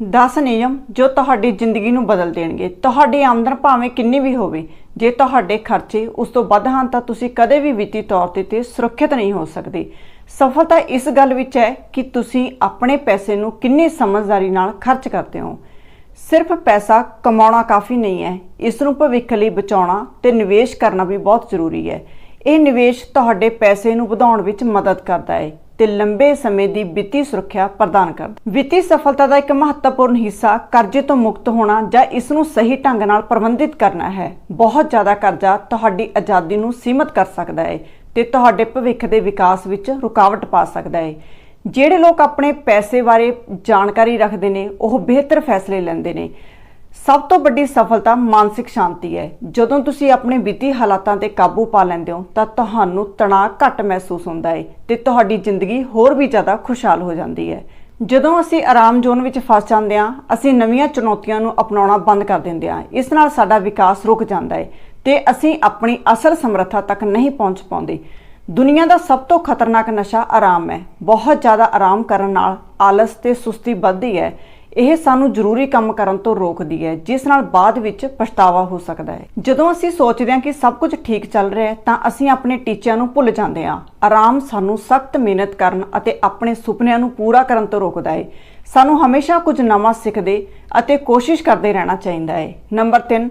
10 ਨਿਯਮ ਜੋ ਤੁਹਾਡੀ ਜ਼ਿੰਦਗੀ ਨੂੰ ਬਦਲ ਦੇਣਗੇ। ਤੁਹਾਡੀ ਆਮਦਨ ਭਾਵੇਂ ਕਿੰਨੀ ਵੀ ਹੋਵੇ, ਜੇ ਤੁਹਾਡੇ ਖਰਚੇ ਉਸ ਤੋਂ ਵੱਧ ਹਨ ਤਾਂ ਤੁਸੀਂ ਕਦੇ ਵੀ ਵਿੱਤੀ ਤੌਰ ਤੇ ਤੇ ਸੁਰੱਖਿਅਤ ਨਹੀਂ ਹੋ ਸਕਦੇ। ਸਫਲਤਾ ਇਸ ਗੱਲ ਵਿੱਚ ਹੈ ਕਿ ਤੁਸੀਂ ਆਪਣੇ ਪੈਸੇ ਨੂੰ ਕਿੰਨੀ ਸਮਝਦਾਰੀ ਨਾਲ ਖਰਚ ਕਰਦੇ ਹੋ। ਸਿਰਫ ਪੈਸਾ ਕਮਾਉਣਾ ਕਾਫੀ ਨਹੀਂ ਹੈ, ਇਸ ਨੂੰ ਭਵਿੱਖ ਲਈ ਬਚਾਉਣਾ ਤੇ ਨਿਵੇਸ਼ ਕਰਨਾ ਵੀ ਬਹੁਤ ਜ਼ਰੂਰੀ ਹੈ। ਇਹ ਨਿਵੇਸ਼ ਤੁਹਾਡੇ ਪੈਸੇ ਨੂੰ ਵਧਾਉਣ ਵਿੱਚ ਮਦਦ ਕਰਦਾ ਹੈ। ਤੇ ਲੰਬੇ ਸਮੇਂ ਦੀ ਵਿੱਤੀ ਸੁਰੱਖਿਆ ਪ੍ਰਦਾਨ ਕਰਦਾ ਵਿੱਤੀ ਸਫਲਤਾ ਦਾ ਇੱਕ ਮਹੱਤਵਪੂਰਨ ਹਿੱਸਾ ਕਰਜ਼ੇ ਤੋਂ ਮੁਕਤ ਹੋਣਾ ਜਾਂ ਇਸ ਨੂੰ ਸਹੀ ਢੰਗ ਨਾਲ ਪ੍ਰਬੰਧਿਤ ਕਰਨਾ ਹੈ। ਬਹੁਤ ਜ਼ਿਆਦਾ ਕਰਜ਼ਾ ਤੁਹਾਡੀ ਆਜ਼ਾਦੀ ਨੂੰ ਸੀਮਤ ਕਰ ਸਕਦਾ ਹੈ ਤੇ ਤੁਹਾਡੇ ਭਵਿੱਖ ਦੇ ਵਿਕਾਸ ਵਿੱਚ ਰੁਕਾਵਟ ਪਾ ਸਕਦਾ ਹੈ। ਜਿਹੜੇ ਲੋਕ ਆਪਣੇ ਪੈਸੇ ਬਾਰੇ ਜਾਣਕਾਰੀ ਰੱਖਦੇ ਨੇ, ਉਹ ਬਿਹਤਰ ਫੈਸਲੇ ਲੈਂਦੇ ਨੇ। ਸਭ ਤੋਂ ਵੱਡੀ ਸਫਲਤਾ ਮਾਨਸਿਕ ਸ਼ਾਂਤੀ ਹੈ। ਜਦੋਂ ਤੁਸੀਂ ਆਪਣੇ ਵਿੱਤੀ ਹਾਲਾਤਾਂ ਤੇ ਕਾਬੂ ਪਾ ਲੈਂਦੇ ਹੋ, ਤਾਂ ਤੁਹਾਨੂੰ ਤਣਾਅ ਘੱਟ ਮਹਿਸੂਸ ਹੁੰਦਾ ਹੈ ਤੇ ਤੁਹਾਡੀ ਜ਼ਿੰਦਗੀ ਹੋਰ ਵੀ ਜ਼ਿਆਦਾ ਖੁਸ਼ਹਾਲ ਹੋ ਜਾਂਦੀ ਹੈ। ਜਦੋਂ ਅਸੀਂ ਆਰਾਮ ਜ਼ੋਨ ਵਿੱਚ ਫਸ ਜਾਂਦੇ ਹਾਂ, ਅਸੀਂ ਨਵੀਆਂ ਚੁਣੌਤੀਆਂ ਨੂੰ ਅਪਣਾਉਣਾ ਬੰਦ ਕਰ ਦਿੰਦੇ ਹਾਂ। ਇਸ ਨਾਲ ਸਾਡਾ ਵਿਕਾਸ ਰੁਕ ਜਾਂਦਾ ਹੈ ਤੇ ਅਸੀਂ ਆਪਣੀ ਅਸਲ ਸਮਰੱਥਾ ਤੱਕ ਨਹੀਂ ਪਹੁੰਚ ਪਾਉਂਦੇ। ਦੁਨੀਆ ਦਾ ਸਭ ਤੋਂ ਖਤਰਨਾਕ ਨਸ਼ਾ ਆਰਾਮ ਹੈ। ਬਹੁਤ ਜ਼ਿਆਦਾ ਆਰਾਮ ਕਰਨ ਨਾਲ ਆਲਸ ਤੇ ਸੁਸਤੀ ਵੱਧਦੀ ਹੈ ਇਹ ਸਾਨੂੰ ਜ਼ਰੂਰੀ ਕੰਮ ਕਰਨ ਤੋਂ ਰੋਕਦੀ ਹੈ, ਜਿਸ ਨਾਲ ਬਾਅਦ ਵਿੱਚ ਪਛਤਾਵਾ ਹੋ ਸਕਦਾ ਹੈ। ਜਦੋਂ ਅਸੀਂ ਸੋਚਦੇ ਹਾਂ ਕਿ ਸਭ ਕੁਝ ਠੀਕ ਚੱਲ ਰਿਹਾ ਹੈ, ਤਾਂ ਅਸੀਂ ਆਪਣੇ ਟੀਚਿਆਂ ਨੂੰ ਭੁੱਲ ਜਾਂਦੇ ਹਾਂ। ਆਰਾਮ ਸਾਨੂੰ ਸਖਤ ਮਿਹਨਤ ਕਰਨ ਅਤੇ ਆਪਣੇ ਸੁਪਨਿਆਂ ਨੂੰ ਪੂਰਾ ਕਰਨ ਤੋਂ ਰੋਕਦਾ ਹੈ। ਸਾਨੂੰ ਹਮੇਸ਼ਾ ਕੁਝ ਨਵਾਂ ਸਿੱਖਦੇ ਅਤੇ ਕੋਸ਼ਿਸ਼ ਕਰਦੇ ਰਹਿਣਾ ਚਾਹੀਦਾ ਹੈ। ਨੰਬਰ 3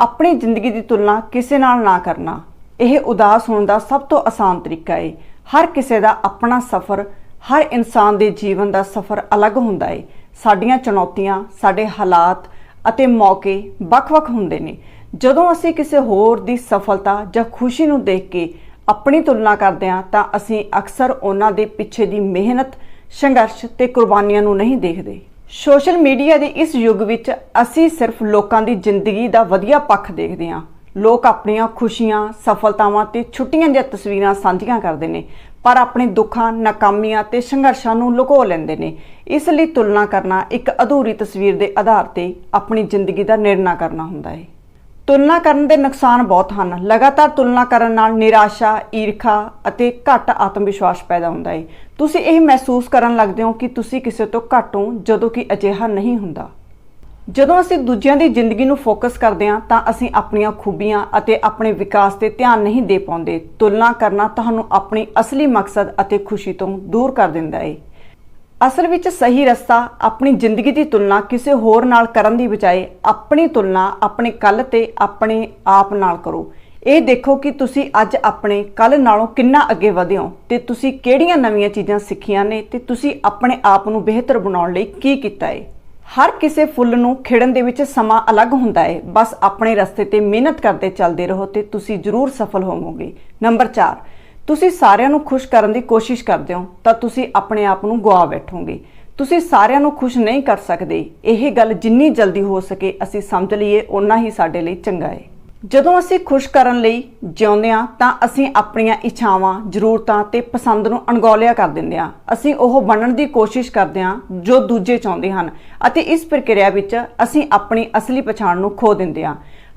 ਆਪਣੀ ਜ਼ਿੰਦਗੀ ਦੀ ਤੁਲਨਾ ਕਿਸੇ ਨਾਲ ਨਾ ਕਰਨਾ। ਇਹ ਉਦਾਸ ਹੋਣ ਦਾ ਸਭ ਤੋਂ ਆਸਾਨ ਤਰੀਕਾ ਹੈ। ਹਰ ਕਿਸੇ ਦਾ ਆਪਣਾ ਸਫ਼ਰ, ਹਰ ਇਨਸਾਨ ਦੇ ਜੀਵਨ ਦਾ ਸਫ਼ਰ ਅਲੱਗ ਹੁੰਦਾ ਹੈ। ਸਾਡੀਆਂ ਚੁਣੌਤੀਆਂ, ਸਾਡੇ ਹਾਲਾਤ ਅਤੇ ਮੌਕੇ ਵੱਖ-ਵੱਖ ਹੁੰਦੇ ਨੇ। ਜਦੋਂ ਅਸੀਂ ਕਿਸੇ ਹੋਰ ਦੀ ਸਫਲਤਾ ਜਾਂ ਖੁਸ਼ੀ ਨੂੰ ਦੇਖ ਕੇ ਆਪਣੀ ਤੁਲਨਾ ਕਰਦੇ ਹਾਂ, ਤਾਂ ਅਸੀਂ ਅਕਸਰ ਉਹਨਾਂ ਦੇ ਪਿੱਛੇ ਦੀ ਮਿਹਨਤ, ਸੰਘਰਸ਼ ਤੇ ਕੁਰਬਾਨੀਆਂ ਨੂੰ ਨਹੀਂ ਦੇਖਦੇ। ਸੋਸ਼ਲ ਮੀਡੀਆ ਦੇ ਇਸ ਯੁੱਗ ਵਿੱਚ ਅਸੀਂ ਸਿਰਫ ਲੋਕਾਂ ਦੀ ਜ਼ਿੰਦਗੀ ਦਾ ਵਧੀਆ ਪੱਖ ਦੇਖਦੇ ਹਾਂ। ਲੋਕ ਆਪਣੀਆਂ ਖੁਸ਼ੀਆਂ, ਸਫਲਤਾਵਾਂ ਤੇ ਛੁੱਟੀਆਂ ਦੀਆਂ ਤਸਵੀਰਾਂ ਸਾਂਝੀਆਂ ਕਰਦੇ ਨੇ, ਪਰ ਆਪਣੇ ਦੁੱਖਾਂ, ਨਾਕਾਮੀਆਂ ਤੇ ਸੰਘਰਸ਼ਾਂ ਨੂੰ ਲੁਕੋ ਲੈਂਦੇ ਨੇ। ਇਸ ਲਈ ਤੁਲਨਾ ਕਰਨਾ ਇੱਕ ਅਧੂਰੀ ਤਸਵੀਰ ਦੇ ਆਧਾਰ ਤੇ ਆਪਣੀ ਜ਼ਿੰਦਗੀ ਦਾ ਨਿਰਣਾ ਕਰਨਾ ਹੁੰਦਾ ਹੈ। ਤੁਲਨਾ ਕਰਨ ਦੇ ਨੁਕਸਾਨ ਬਹੁਤ ਹਨ। ਲਗਾਤਾਰ ਤੁਲਨਾ ਕਰਨ ਨਾਲ ਨਿਰਾਸ਼ਾ, ਈਰਖਾ ਅਤੇ ਘੱਟ ਆਤਮ ਵਿਸ਼ਵਾਸ ਪੈਦਾ ਹੁੰਦਾ ਹੈ। ਤੁਸੀਂ ਇਹ ਮਹਿਸੂਸ ਕਰਨ ਲੱਗਦੇ ਹੋ ਕਿ ਤੁਸੀਂ ਕਿਸੇ ਤੋਂ ਘੱਟ ਹੋ, ਜਦੋਂ ਕਿ ਅਜਿਹਾ ਨਹੀਂ ਹੁੰਦਾ। ਜਦੋਂ ਅਸੀਂ ਦੂਜਿਆਂ ਦੀ ਜ਼ਿੰਦਗੀ ਨੂੰ ਫੋਕਸ ਕਰਦੇ ਹਾਂ, ਤਾਂ ਅਸੀਂ ਆਪਣੀਆਂ ਖੂਬੀਆਂ ਅਤੇ ਆਪਣੇ ਵਿਕਾਸ ਤੇ ਧਿਆਨ ਨਹੀਂ ਦੇ ਪਾਉਂਦੇ। ਤੁਲਨਾ ਕਰਨਾ ਤੁਹਾਨੂੰ ਆਪਣੀ ਅਸਲੀ ਮਕਸਦ ਅਤੇ ਖੁਸ਼ੀ ਤੋਂ ਦੂਰ ਕਰ ਦਿੰਦਾ ਹੈ ਅਸਲ ਵਿੱਚ ਸਹੀ ਰਸਤਾ ਆਪਣੀ ਜ਼ਿੰਦਗੀ ਦੀ ਤੁਲਨਾ ਕਿਸੇ ਹੋਰ ਨਾਲ ਕਰਨ ਦੀ ਬਜਾਏ ਆਪਣੀ ਤੁਲਨਾ ਆਪਣੇ ਕੱਲ ਤੇ ਆਪਣੇ ਆਪ ਨਾਲ ਕਰੋ। ਇਹ ਦੇਖੋ ਕਿ ਤੁਸੀਂ ਅੱਜ ਆਪਣੇ ਕੱਲ ਨਾਲੋਂ ਕਿੰਨਾ ਅੱਗੇ ਵਧੇ ਹੋ ਤੇ ਤੁਸੀਂ ਕਿਹੜੀਆਂ ਨਵੀਆਂ ਚੀਜ਼ਾਂ ਸਿੱਖੀਆਂ ਨੇ ਤੇ ਤੁਸੀਂ ਆਪਣੇ ਆਪ ਨੂੰ ਬਿਹਤਰ ਬਣਾਉਣ ਲਈ ਕੀ ਕੀਤਾ ਹੈ ਹਰ ਕਿਸੇ ਫੁੱਲ ਨੂੰ ਖਿੜਨ ਦੇ ਵਿੱਚ ਸਮਾਂ ਅਲੱਗ ਹੁੰਦਾ ਹੈ। ਬਸ ਆਪਣੇ ਰਸਤੇ ਤੇ ਮਿਹਨਤ ਕਰਦੇ ਚੱਲਦੇ ਰਹੋ ਤੇ ਤੁਸੀਂ ਜ਼ਰੂਰ ਸਫਲ ਹੋਵੋਗੇ। ਨੰਬਰ 4 ਤੁਸੀਂ ਸਾਰਿਆਂ ਨੂੰ ਖੁਸ਼ ਕਰਨ ਦੀ ਕੋਸ਼ਿਸ਼ ਕਰਦੇ ਹੋ ਤਾਂ ਤੁਸੀਂ ਆਪਣੇ ਆਪ ਨੂੰ ਗਵਾ ਬੈਠੋਗੇ। ਤੁਸੀਂ ਸਾਰਿਆਂ ਨੂੰ ਖੁਸ਼ ਨਹੀਂ ਕਰ ਸਕਦੇ। ਇਹ ਗੱਲ ਜਿੰਨੀ ਜਲਦੀ ਹੋ ਸਕੇ ਅਸੀਂ ਸਮਝ ਲਈਏ ਉਨਾ ਹੀ ਸਾਡੇ ਲਈ ਚੰਗਾ ਹੈ। ਜਦੋਂ ਅਸੀਂ ਖੁਸ਼ ਕਰਨ ਲਈ ਜਿਉਂਦੇ ਹਾਂ, ਤਾਂ ਅਸੀਂ ਆਪਣੀਆਂ ਇੱਛਾਵਾਂ, ਜ਼ਰੂਰਤਾਂ ਤੇ ਪਸੰਦ ਨੂੰ ਅਣਗੌਲਿਆ ਕਰ ਦਿੰਦੇ ਹਾਂ। ਅਸੀਂ ਉਹ ਬਣਨ ਦੀ ਕੋਸ਼ਿਸ਼ ਕਰਦੇ ਹਾਂ ਜੋ ਦੂਜੇ ਚਾਹੁੰਦੇ ਹਨ ਅਤੇ ਇਸ ਪ੍ਰਕਿਰਿਆ ਵਿੱਚ ਅਸੀਂ ਆਪਣੀ ਅਸਲੀ ਪਛਾਣ ਨੂੰ ਖੋ ਦਿੰਦੇ ਹਾਂ।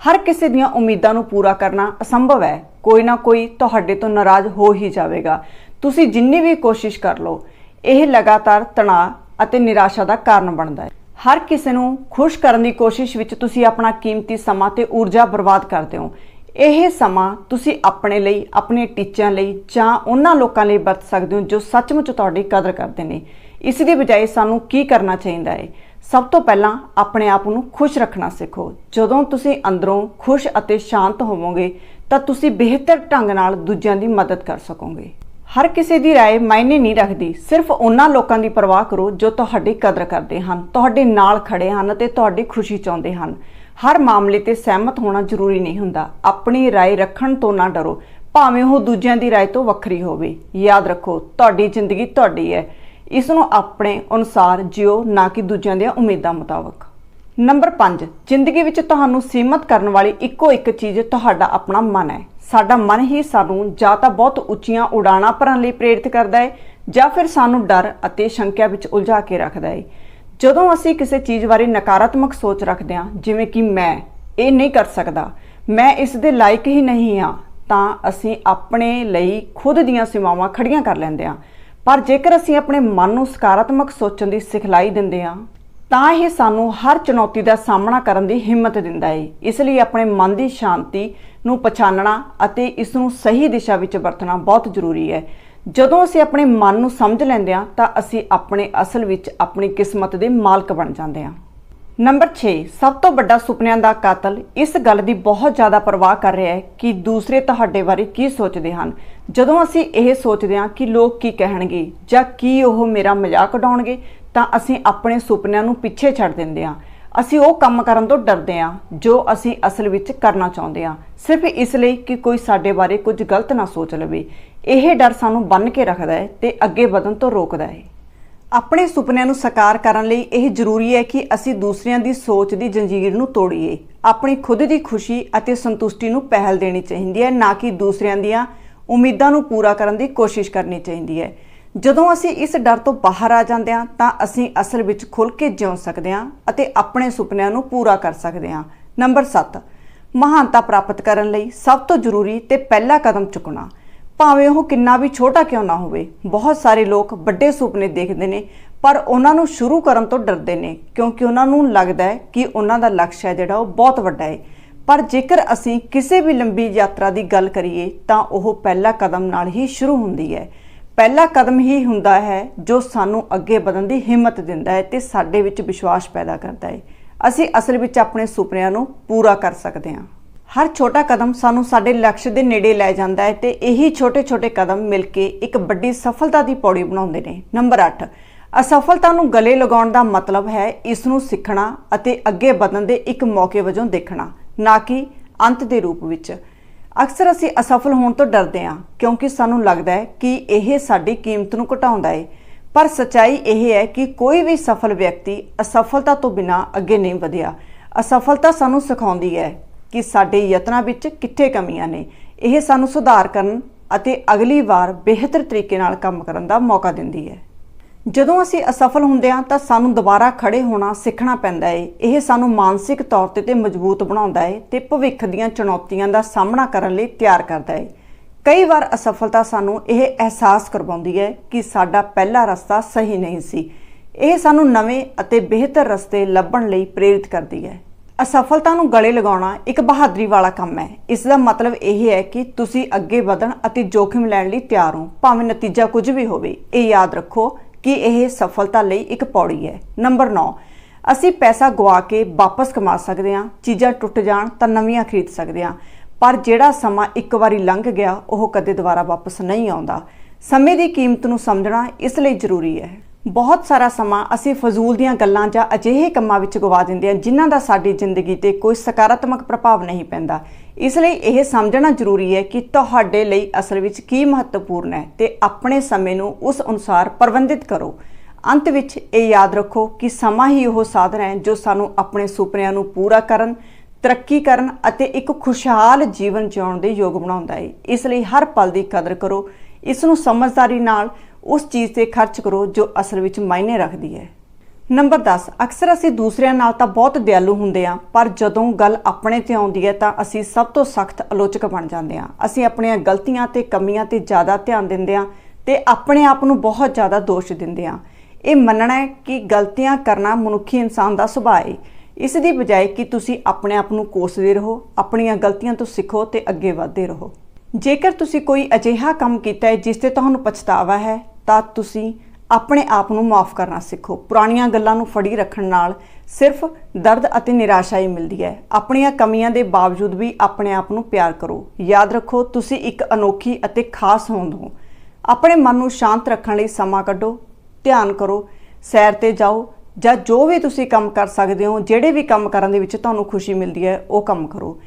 ਹਰ ਕਿਸੇ ਦੀਆਂ ਉਮੀਦਾਂ ਨੂੰ ਪੂਰਾ ਕਰਨਾ ਅਸੰਭਵ ਹੈ। ਕੋਈ ਨਾ ਕੋਈ ਤੁਹਾਡੇ ਤੋਂ ਨਾਰਾਜ਼ ਹੋ ਹੀ ਜਾਵੇਗਾ। ਤੁਸੀਂ ਜਿੰਨੀ ਵੀ ਕੋਸ਼ਿਸ਼ ਕਰ ਲਓ, ਇਹ ਲਗਾਤਾਰ ਤਣਾਅ ਅਤੇ ਨਿਰਾਸ਼ਾ ਦਾ ਕਾਰਨ ਬਣਦਾ ਹੈ। ਹਰ ਕਿਸੇ ਨੂੰ ਖੁਸ਼ ਕਰਨ ਦੀ ਕੋਸ਼ਿਸ਼ ਵਿੱਚ ਤੁਸੀਂ ਆਪਣਾ ਕੀਮਤੀ ਸਮਾਂ ਤੇ ਊਰਜਾ ਬਰਬਾਦ ਕਰਦੇ ਹੋ। ਇਹ ਸਮਾਂ ਤੁਸੀਂ ਆਪਣੇ ਲਈ, ਆਪਣੇ ਟੀਚਿਆਂ ਲਈ ਜਾਂ ਉਹਨਾਂ ਲੋਕਾਂ ਲਈ ਵਰਤ ਸਕਦੇ ਹੋ ਜੋ ਸੱਚਮੁੱਚ ਤੁਹਾਡੀ ਕਦਰ ਕਰਦੇ ਨੇ। ਇਸ ਦੀ ਬਜਾਏ ਸਾਨੂੰ ਕੀ ਕਰਨਾ ਚਾਹੀਦਾ ਹੈ? ਸਭ ਤੋਂ ਪਹਿਲਾਂ ਆਪਣੇ ਆਪ ਨੂੰ ਖੁਸ਼ ਰੱਖਣਾ ਸਿੱਖੋ। ਜਦੋਂ ਤੁਸੀਂ ਅੰਦਰੋਂ ਖੁਸ਼ ਅਤੇ ਸ਼ਾਂਤ ਹੋਵੋਗੇ ਤਾਂ ਤੁਸੀਂ ਬਿਹਤਰ ਢੰਗ ਨਾਲ ਦੂਜਿਆਂ ਦੀ ਮਦਦ ਕਰ ਸਕੋਗੇ। ਹਰ ਕਿਸੇ ਦੀ رائے ਮਾਇਨੇ ਨਹੀਂ ਰੱਖਦੀ ਸਿਰਫ ਉਹਨਾਂ ਲੋਕਾਂ ਦੀ ਪਰਵਾਹ ਕਰੋ ਜੋ ਤੁਹਾਡੀ ਕਦਰ ਕਰਦੇ ਹਨ ਤੁਹਾਡੇ ਨਾਲ ਖੜੇ ਹਨ ਤੇ ਤੁਹਾਡੀ ਖੁਸ਼ੀ ਚਾਹੁੰਦੇ ਹਨ ਹਰ ਮਾਮਲੇ ਤੇ ਸਹਿਮਤ ਹੋਣਾ ਜ਼ਰੂਰੀ ਨਹੀਂ ਹੁੰਦਾ ਆਪਣੀ رائے ਰੱਖਣ ਤੋਂ ਨਾ ਡਰੋ ਭਾਵੇਂ ਉਹ ਦੂਜਿਆਂ ਦੀ رائے ਤੋਂ ਵੱਖਰੀ ਹੋਵੇ ਯਾਦ ਰੱਖੋ ਤੁਹਾਡੀ ਜ਼ਿੰਦਗੀ ਤੁਹਾਡੀ ਹੈ ਇਸ ਨੂੰ ਆਪਣੇ ਅਨੁਸਾਰ ਜਿਓ ਨਾ ਕਿ ਦੂਜਿਆਂ ਦੀਆਂ ਉਮੀਦਾਂ ਮੁਤਾਬਕ ਨੰਬਰ 5 ਜ਼ਿੰਦਗੀ ਵਿੱਚ ਤੁਹਾਨੂੰ ਸੀਮਤ ਕਰਨ ਵਾਲੀ ਇੱਕੋ ਇੱਕ ਚੀਜ਼ ਤੁਹਾਡਾ ਆਪਣਾ ਮਨ ਹੈ ਸਾਡਾ ਮਨ ਹੀ ਸਾਨੂੰ ਜਾਂ ਤਾਂ ਬਹੁਤ ਉੱਚੀਆਂ ਉਡਾਣਾਂ ਭਰਨ ਲਈ ਪ੍ਰੇਰਿਤ ਕਰਦਾ ਹੈ ਜਾਂ ਫਿਰ ਸਾਨੂੰ ਡਰ ਅਤੇ ਸ਼ੰਕਿਆ ਵਿੱਚ ਉਲਝਾ ਕੇ ਰੱਖਦਾ ਹੈ ਜਦੋਂ ਅਸੀਂ ਕਿਸੇ ਚੀਜ਼ ਬਾਰੇ ਨਕਾਰਾਤਮਕ ਸੋਚ ਰੱਖਦੇ ਹਾਂ, ਜਿਵੇਂ ਕਿ ਮੈਂ, ਇਹ ਨਹੀਂ ਕਰ ਸਕਦਾ, ਮੈਂ ਇਸ ਦੇ ਲਾਇਕ ਹੀ ਨਹੀਂ ਹਾਂ, ਤਾਂ ਅਸੀਂ ਆਪਣੇ ਲਈ ਖੁਦ ਦੀਆਂ ਸੀਮਾਵਾਂ ਖੜੀਆਂ ਕਰ ਲੈਂਦੇ ਹਾਂ। ਪਰ ਜੇਕਰ ਅਸੀਂ ਆਪਣੇ ਮਨ ਨੂੰ ਸਕਾਰਾਤਮਕ ਸੋਚਣ ਦੀ ਸਿਖਲਾਈ ਦਿੰਦੇ ਹਾਂ ਤਾਂ ਇਹ ਸਾਨੂੰ ਹਰ ਚੁਣੌਤੀ ਦਾ ਸਾਹਮਣਾ ਕਰਨ ਦੀ ਹਿੰਮਤ ਦਿੰਦਾ ਹੈ ਇਸ ਲਈ ਆਪਣੇ ਮਨ ਦੀ ਸ਼ਾਂਤੀ ਨੂੰ ਪਛਾਣਨਾ ਅਤੇ ਇਸ ਨੂੰ ਸਹੀ ਦਿਸ਼ਾ ਵਿੱਚ ਵਰਤਣਾ ਬਹੁਤ ਜ਼ਰੂਰੀ ਹੈ। ਜਦੋਂ ਅਸੀਂ ਆਪਣੇ ਮਨ ਨੂੰ ਸਮਝ ਲੈਂਦੇ ਹਾਂ, ਤਾਂ ਅਸੀਂ ਆਪਣੇ ਅਸਲ ਵਿੱਚ ਆਪਣੀ ਕਿਸਮਤ ਦੇ ਮਾਲਕ ਬਣ ਜਾਂਦੇ ਹਾਂ। ਨੰਬਰ 6 ਸਭ ਤੋਂ ਵੱਡਾ ਸੁਪਨਿਆਂ ਦਾ ਕਾਤਲ ਇਸ ਗੱਲ ਦੀ ਬਹੁਤ ਜ਼ਿਆਦਾ ਪਰਵਾਹ ਕਰ ਰਿਹਾ ਹੈ ਕਿ ਦੂਸਰੇ ਤੁਹਾਡੇ ਬਾਰੇ ਕੀ ਸੋਚਦੇ ਹਨ। ਜਦੋਂ ਅਸੀਂ ਇਹ ਸੋਚਦੇ ਹਾਂ ਕਿ ਲੋਕ ਕੀ ਕਹਿਣਗੇ ਜਾਂ ਕੀ ਉਹ ਮੇਰਾ ਮਜ਼ਾਕ ਉਡਾਉਣਗੇ ਤਾਂ ਅਸੀਂ ਆਪਣੇ ਸੁਪਨਿਆਂ ਨੂੰ ਪਿੱਛੇ ਛੱਡ ਦਿੰਦੇ ਹਾਂ। ਅਸੀਂ ਉਹ ਕੰਮ ਕਰਨ ਤੋਂ ਡਰਦੇ ਹਾਂ ਜੋ ਅਸੀਂ ਅਸਲ ਵਿੱਚ ਕਰਨਾ ਚਾਹੁੰਦੇ ਹਾਂ। ਸਿਰਫ ਇਸ ਲਈ ਕਿ ਕੋਈ ਸਾਡੇ ਬਾਰੇ ਕੁਝ ਗਲਤ ਨਾ ਸੋਚ ਲਵੇ। ਇਹ ਡਰ ਸਾਨੂੰ ਬੰਨ ਕੇ ਰੱਖਦਾ ਹੈ ਤੇ ਅੱਗੇ ਵਧਣ ਤੋਂ ਰੋਕਦਾ ਹੈ। ਆਪਣੇ ਸੁਪਨਿਆਂ ਨੂੰ ਸਾਕਾਰ ਕਰਨ ਲਈ ਇਹ ਜ਼ਰੂਰੀ ਹੈ ਕਿ ਅਸੀਂ ਦੂਸਰਿਆਂ ਦੀ ਸੋਚ ਦੀ ਜੰਜੀਰ ਨੂੰ ਤੋੜੀਏ। ਆਪਣੀ ਖੁਦ ਦੀ ਖੁਸ਼ੀ ਅਤੇ ਸੰਤੁਸ਼ਟੀ ਨੂੰ ਪਹਿਲ ਦੇਣੀ ਚਾਹੀਦੀ ਹੈ, ਨਾ ਕਿ ਦੂਸਰਿਆਂ ਦੀਆਂ ਉਮੀਦਾਂ ਨੂੰ ਪੂਰਾ ਕਰਨ ਦੀ ਕੋਸ਼ਿਸ਼ ਕਰਨੀ ਚਾਹੀਦੀ ਹੈ। ਜਦੋਂ ਅਸੀਂ ਇਸ ਡਰ ਤੋਂ ਬਾਹਰ ਆ ਜਾਂਦੇ ਹਾਂ, ਤਾਂ ਅਸੀਂ ਅਸਲ ਵਿੱਚ ਖੁੱਲ੍ਹ ਕੇ ਜਿਉ ਸਕਦੇ ਹਾਂ ਅਤੇ ਆਪਣੇ ਸੁਪਨਿਆਂ ਨੂੰ ਪੂਰਾ ਕਰ ਸਕਦੇ ਹਾਂ। ਨੰਬਰ 7 ਮਹਾਨਤਾ ਪ੍ਰਾਪਤ ਕਰਨ ਲਈ ਸਭ ਤੋਂ ਜ਼ਰੂਰੀ ਤੇ ਪਹਿਲਾ ਕਦਮ ਚੁੱਕਣਾ। ਭਾਵੇਂ ਉਹ ਕਿੰਨਾ ਵੀ ਛੋਟਾ ਕਿਉਂ ਨਾ ਹੋਵੇ, ਬਹੁਤ ਸਾਰੇ ਲੋਕ ਵੱਡੇ ਸੁਪਨੇ ਦੇਖਦੇ ਨੇ, ਪਰ ਉਹਨਾਂ ਨੂੰ ਸ਼ੁਰੂ ਕਰਨ ਤੋਂ ਡਰਦੇ ਨੇ, ਕਿਉਂਕਿ ਉਹਨਾਂ ਨੂੰ ਲੱਗਦਾ ਹੈ ਕਿ ਉਹਨਾਂ ਦਾ ਲਕਸ਼ ਹੈ ਜਿਹੜਾ ਉਹ ਬਹੁਤ ਵੱਡਾ ਹੈ। ਪਰ ਜੇਕਰ ਅਸੀਂ ਕਿਸੇ ਵੀ ਲੰਬੀ ਯਾਤਰਾ ਦੀ ਗੱਲ ਕਰੀਏ, ਤਾਂ ਉਹ ਪਹਿਲਾ ਕਦਮ ਨਾਲ ਹੀ ਸ਼ੁਰੂ ਹੁੰਦੀ ਹੈ। ਪਹਿਲਾ ਕਦਮ ਹੀ ਹੁੰਦਾ ਹੈ ਜੋ ਸਾਨੂੰ ਅੱਗੇ ਵਧਣ ਦੀ ਹਿੰਮਤ ਦਿੰਦਾ ਹੈ ਤੇ ਸਾਡੇ ਵਿੱਚ ਵਿਸ਼ਵਾਸ ਪੈਦਾ ਕਰਦਾ ਹੈ। ਅਸੀਂ ਅਸਲ ਵਿੱਚ ਆਪਣੇ ਸੁਪਨਿਆਂ ਨੂੰ ਪੂਰਾ ਕਰ ਸਕਦੇ ਹਾਂ। ਹਰ ਛੋਟਾ ਕਦਮ ਸਾਨੂੰ ਸਾਡੇ ਲਕਸ਼ ਦੇ ਨੇੜੇ ਲੈ ਜਾਂਦਾ ਹੈ ਤੇ ਇਹੀ ਛੋਟੇ-ਛੋਟੇ ਕਦਮ ਮਿਲ ਕੇ ਇੱਕ ਵੱਡੀ ਸਫਲਤਾ ਦੀ ਪੌੜੀ ਬਣਾਉਂਦੇ ਨੇ। ਨੰਬਰ 8 ਅਸਫਲਤਾ ਨੂੰ ਗਲੇ ਲਗਾਉਣ ਦਾ ਮਤਲਬ ਹੈ ਇਸ ਨੂੰ ਸਿੱਖਣਾ ਅਤੇ ਅੱਗੇ ਵਧਣ ਦੇ ਇੱਕ ਮੌਕੇ ਵਜੋਂ ਦੇਖਣਾ, ਨਾ ਕਿ ਅੰਤ ਦੇ ਰੂਪ ਵਿੱਚ। ਅਕਸਰ ਅਸੀਂ ਅਸਫਲ ਹੋਣ ਤੋਂ ਡਰਦੇ ਹਾਂ, ਕਿਉਂਕਿ ਸਾਨੂੰ ਲੱਗਦਾ ਹੈ ਕਿ ਇਹ ਸਾਡੀ ਕੀਮਤ ਨੂੰ ਘਟਾਉਂਦਾ ਹੈ। ਪਰ ਸਚਾਈ ਇਹ ਹੈ ਕਿ ਕੋਈ ਵੀ ਸਫਲ ਵਿਅਕਤੀ ਅਸਫਲਤਾ ਤੋਂ ਬਿਨਾਂ ਅੱਗੇ ਨਹੀਂ ਵਧਿਆ। ਅਸਫਲਤਾ ਸਾਨੂੰ ਸਿਖਾਉਂਦੀ ਹੈ ਕਿ ਸਾਡੇ ਯਤਨਾਂ ਵਿੱਚ ਕਿੱਥੇ ਕਮੀਆਂ ਨੇ। ਇਹ ਸਾਨੂੰ ਸੁਧਾਰ ਕਰਨ ਅਤੇ ਅਗਲੀ ਵਾਰ ਬਿਹਤਰ ਤਰੀਕੇ ਨਾਲ ਕੰਮ ਕਰਨ ਦਾ ਮੌਕਾ ਦਿੰਦੀ ਹੈ। ਜਦੋਂ ਅਸੀਂ ਅਸਫਲ ਹੁੰਦੇ ਹਾਂ ਤਾਂ ਸਾਨੂੰ ਦੁਬਾਰਾ ਖੜੇ ਹੋਣਾ ਸਿੱਖਣਾ ਪੈਂਦਾ ਹੈ ਇਹ ਸਾਨੂੰ ਮਾਨਸਿਕ ਤੌਰ ਤੇ ਤੇ ਮਜ਼ਬੂਤ ਬਣਾਉਂਦਾ ਹੈ ਤੇ ਭਵਿੱਖ ਦੀਆਂ ਚੁਣੌਤੀਆਂ ਦਾ ਸਾਹਮਣਾ ਕਰਨ ਲਈ ਤਿਆਰ ਕਰਦਾ ਹੈ ਕਈ ਵਾਰ ਅਸਫਲਤਾ ਸਾਨੂੰ ਇਹ ਅਹਿਸਾਸ ਕਰਵਾਉਂਦੀ ਹੈ ਕਿ ਸਾਡਾ ਪਹਿਲਾ ਰਸਤਾ ਸਹੀ ਨਹੀਂ ਸੀ। ਇਹ ਸਾਨੂੰ ਨਵੇਂ ਅਤੇ ਬਿਹਤਰ ਰਸਤੇ ਲੱਭਣ ਲਈ ਪ੍ਰੇਰਿਤ ਕਰਦੀ ਹੈ ਅਸਫਲਤਾ ਨੂੰ ਗਲੇ ਲਗਾਉਣਾ ਇੱਕ ਬਹਾਦਰੀ ਵਾਲਾ ਕੰਮ ਹੈ ਇਸ ਦਾ ਮਤਲਬ ਇਹ ਹੈ ਕਿ ਤੁਸੀਂ ਅੱਗੇ ਵਧਣ ਅਤੇ ਜੋਖਮ ਲੈਣ ਲਈ ਤਿਆਰ ਹੋ। ਭਾਵੇਂ ਨਤੀਜਾ ਕੁਝ ਵੀ ਹੋਵੇ, ਇਹ ਯਾਦ ਰੱਖੋ ਕਿ ਇਹ ਸਫਲਤਾ ਲਈ ਇੱਕ ਪੌੜੀ ਹੈ। ਨੰਬਰ 9 ਅਸੀਂ ਪੈਸਾ ਗਵਾ ਕੇ ਵਾਪਸ ਕਮਾ ਸਕਦੇ ਹਾਂ, ਚੀਜ਼ਾਂ ਟੁੱਟ ਜਾਣ ਤਾਂ ਨਵੀਆਂ ਖਰੀਦ ਸਕਦੇ ਹਾਂ, ਪਰ ਜਿਹੜਾ ਸਮਾਂ ਇੱਕ ਵਾਰੀ ਲੰਘ ਗਿਆ, ਉਹ ਕਦੇ ਦੁਬਾਰਾ ਵਾਪਸ ਨਹੀਂ ਆਉਂਦਾ। ਸਮੇਂ ਦੀ ਕੀਮਤ ਨੂੰ ਸਮਝਣਾ ਇਸ ਲਈ ਜ਼ਰੂਰੀ ਹੈ। ਬਹੁਤ ਸਾਰਾ ਸਮਾਂ ਅਸੀਂ ਫਜ਼ੂਲ ਦੀਆਂ ਗੱਲਾਂ ਜਾਂ ਅਜਿਹੇ ਕੰਮਾਂ ਵਿੱਚ ਗਵਾ ਦਿੰਦੇ ਹਾਂ, ਜਿਨ੍ਹਾਂ ਦਾ ਸਾਡੀ ਜ਼ਿੰਦਗੀ ਤੇ ਕੋਈ ਸਕਾਰਾਤਮਕ ਪ੍ਰਭਾਵ ਨਹੀਂ ਪੈਂਦਾ। ਇਸ ਲਈ ਇਹ ਸਮਝਣਾ ਜ਼ਰੂਰੀ ਹੈ ਕਿ ਤੁਹਾਡੇ ਲਈ ਅਸਲ ਵਿੱਚ ਕੀ ਮਹੱਤਵਪੂਰਨ ਹੈ ਤੇ ਆਪਣੇ ਸਮੇਂ ਨੂੰ ਉਸ ਅਨੁਸਾਰ ਪ੍ਰਬੰਧਿਤ ਕਰੋ। ਅੰਤ ਵਿੱਚ ਇਹ ਯਾਦ ਰੱਖੋ ਕਿ ਸਮਾਂ ਹੀ ਉਹ ਸਾਧਨ ਹੈ ਜੋ ਸਾਨੂੰ ਆਪਣੇ ਸੁਪਨਿਆਂ ਨੂੰ ਪੂਰਾ ਕਰਨ, ਤਰੱਕੀ ਕਰਨ ਅਤੇ ਇੱਕ ਖੁਸ਼ਹਾਲ ਜੀਵਨ ਜਿਉਣ ਦੇ ਯੋਗ ਬਣਾਉਂਦਾ ਹੈ। ਇਸ ਲਈ ਹਰ ਪਲ ਦੀ ਕਦਰ ਕਰੋ। ਇਸ ਨੂੰ ਸਮਝਦਾਰੀ ਨਾਲ ਉਸ ਚੀਜ਼ ਤੇ ਖਰਚ ਕਰੋ ਜੋ ਅਸਲ ਵਿੱਚ ਮਾਇਨੇ ਰੱਖਦੀ ਹੈ। ਨੰਬਰ 10 ਅਕਸਰ ਅਸੀਂ ਦੂਸਰਿਆਂ ਨਾਲ ਤਾਂ ਬਹੁਤ ਦਿਆਲੂ ਹੁੰਦੇ ਹਾਂ, ਪਰ ਜਦੋਂ ਗੱਲ ਆਪਣੇ ਤੇ ਆਉਂਦੀ ਹੈ ਤਾਂ ਅਸੀਂ ਸਭ ਤੋਂ ਸਖਤ ਆਲੋਚਕ ਬਣ ਜਾਂਦੇ ਹਾਂ। ਅਸੀਂ ਆਪਣੀਆਂ ਗਲਤੀਆਂ ਤੇ ਕਮੀਆਂ ਤੇ ਜ਼ਿਆਦਾ ਧਿਆਨ ਦਿੰਦੇ ਹਾਂ ਤੇ ਆਪਣੇ ਆਪ ਨੂੰ ਬਹੁਤ ਜ਼ਿਆਦਾ ਦੋਸ਼ ਦਿੰਦੇ ਹਾਂ। ਇਹ ਮੰਨਣਾ ਹੈ ਕਿ ਗਲਤੀਆਂ ਕਰਨਾ ਮਨੁੱਖੀ ਇਨਸਾਨ ਦਾ ਸੁਭਾਅ ਹੈ। ਇਸ ਦੀ ਬਜਾਏ ਕਿ ਤੁਸੀਂ ਆਪਣੇ ਆਪ ਨੂੰ ਕੋਸਦੇ ਰਹੋ, ਆਪਣੀਆਂ ਗਲਤੀਆਂ ਤੋਂ ਸਿੱਖੋ ਤੇ ਅੱਗੇ ਵਧਦੇ ਰਹੋ। ਜੇਕਰ ਤੁਸੀਂ ਕੋਈ ਅਜਿਹਾ ਕੰਮ ਕੀਤਾ ਹੈ ਜਿਸ ਤੇ ਤੁਹਾਨੂੰ ਪਛਤਾਵਾ ਹੈ ਤਾਂ ਤੁਸੀਂ ਆਪਣੇ ਆਪ ਨੂੰ ਮਾਫ ਕਰਨਾ ਸਿੱਖੋ। ਪੁਰਾਣੀਆਂ ਗੱਲਾਂ ਨੂੰ ਫੜੀ ਰੱਖਣ ਨਾਲ ਸਿਰਫ ਦਰਦ ਅਤੇ ਨਿਰਾਸ਼ਾ ਹੀ ਮਿਲਦੀ ਹੈ। ਆਪਣੀਆਂ ਕਮੀਆਂ ਦੇ ਬਾਵਜੂਦ ਵੀ ਆਪਣੇ ਆਪ ਨੂੰ ਪਿਆਰ ਕਰੋ। ਯਾਦ ਰੱਖੋ, ਤੁਸੀਂ ਇੱਕ ਅਨੋਖੀ ਅਤੇ ਖਾਸ ਹੋਂਦ ਹੋ। ਆਪਣੇ ਮਨ ਨੂੰ ਸ਼ਾਂਤ ਰੱਖਣ ਲਈ ਸਮਾਂ ਕੱਢੋ, ਧਿਆਨ ਕਰੋ, ਸੈਰ ਤੇ ਜਾਓ ਜਾਂ ਜੋ ਵੀ ਤੁਸੀਂ ਕੰਮ ਕਰ ਸਕਦੇ ਹੋ, ਜਿਹੜੇ ਵੀ ਕੰਮ ਕਰਨ ਦੇ ਵਿੱਚ ਤੁਹਾਨੂੰ ਖੁਸ਼ੀ ਮਿਲਦੀ ਹੈ, ਉਹ ਕੰਮ ਕਰੋ।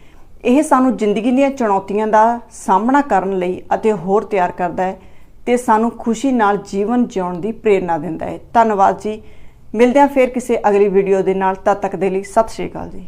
ਇਹ ਸਾਨੂੰ ਜ਼ਿੰਦਗੀ ਦੀਆਂ ਚੁਣੌਤੀਆਂ ਦਾ ਸਾਹਮਣਾ ਕਰਨ ਲਈ ਅਤੇ ਹੋਰ ਤਿਆਰ ਕਰਦਾ ਹੈ। ਤੇ ਸਾਨੂੰ ਖੁਸ਼ੀ ਨਾਲ ਜੀਵਨ ਜਿਉਣ ਦੀ ਪ੍ਰੇਰਣਾ ਦਿੰਦਾ ਹੈ। ਧੰਨਵਾਦ ਜੀ। ਮਿਲਦੇ ਹਾਂ ਫੇਰ ਕਿਸੇ ਅਗਲੀ ਵੀਡੀਓ ਦੇ ਨਾਲ। ਤਦ ਤੱਕ ਦੇ ਲਈ ਸਤਿ ਸ਼੍ਰੀ ਅਕਾਲ ਜੀ।